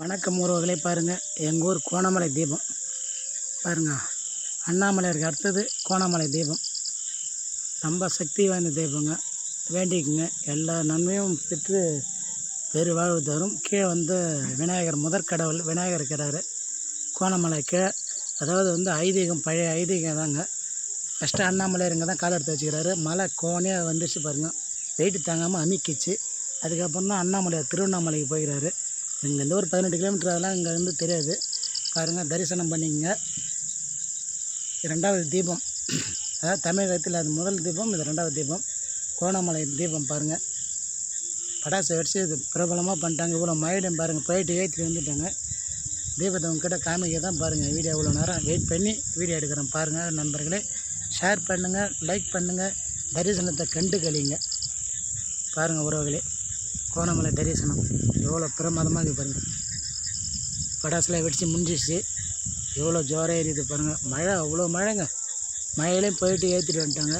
வணக்கம் உறவுகளே பாருங்கள் எங்கள் ஊர் கோணமலை தீபம். பாருங்கள் அண்ணாமலையாருக்கு அடுத்தது கோணமலை தீபம். ரொம்ப சக்தி வாய்ந்த தீபங்க. வேண்டிக்குங்க. எல்லா நன்மையும் பெற்று பெரு வாழ்வு தரும். கீழே வந்து விநாயகர் முதற் கடவுள் விநாயகர் இருக்கிறாரு. கோணமலை கீழே. அதாவது வந்து ஐதீகம் பழைய ஐதீகம் தாங்க. ஃபஸ்ட்டு அண்ணாமலையார் இங்கே தான் கால் எடுத்து வச்சுக்கிறாரு. மலை கோணையாக வந்துச்சு பாருங்கள் வெயிட்டு தாங்காமல் அமிக்கிச்சு. அதுக்கப்புறம் தான் அண்ணாமலையார் திருவண்ணாமலைக்கு போயிடுறாரு இங்கேருந்து ஒரு பதினெட்டு கிலோமீட்டர் அதெல்லாம் இங்கே வந்து தெரியாது. பாருங்கள் தரிசனம் பண்ணிங்க ரெண்டாவது தீபம். அதாவது தமிழகத்தில் அது முதல் தீபம் இது ரெண்டாவது தீபம். கோணமலை தீபம் பாருங்கள் படாசை வெடிச்சு இது பிரபலமாக பண்ணிட்டாங்க. இவ்வளோ மழையும் பாருங்கள் போயிட்டு ஏற்றிட்டு வந்துட்டாங்க. தீபத்தை உங்ககிட்ட காமிக்க தான் பாருங்கள் வீடியோ இவ்வளோ நேரம் வெயிட் பண்ணி வீடியோ எடுக்கிறேன் பாருங்கள் நண்பர்களே. ஷேர் பண்ணுங்கள் லைக் பண்ணுங்கள் தரிசனத்தை கண்டு கழிங்க. பாருங்கள் உறவுகளே. கோணமலை தரிசனம். எவ்வளோ பிரமாதமாக இருக்குது பாருங்கள் படாசுலாம் வெடித்து முடிஞ்சிச்சு எவ்வளோ ஜோராக எரியுது பாருங்கள் மழை அவ்வளோ மழைங்க. மழையிலையும் போயிட்டு ஏற்றிட்டு வந்துட்டாங்க.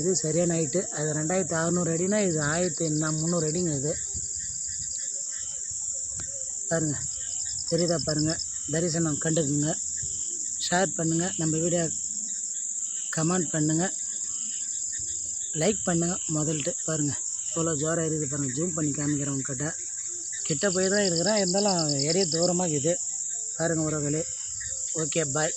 இது சரியான ஹைட்டு அது ரெண்டாயிரத்தி அறநூறு அடினா இது ஆயிரத்தி என்ன முந்நூறு அடிங்க இது. பாருங்கள் தெரியுதா பாருங்கள் தரிசனம் கண்டுக்குங்க. ஷேர் பண்ணுங்கள் நம்ம வீடியோ கமெண்ட் பண்ணுங்கள் லைக் பண்ணுங்கள் முதல்ட்டு பாருங்கள் எவ்வளோ ஜோராக இருக்குது பாருங்கள் ஜூம் பண்ணி காமிக்கிறேன் உங்ககிட்ட. கிட்ட போய் தான் இருக்கிறேன். இருந்தாலும் ஏரியா தூரமாக இருக்குது பாருங்கள் உறவுகளே. Okay bye.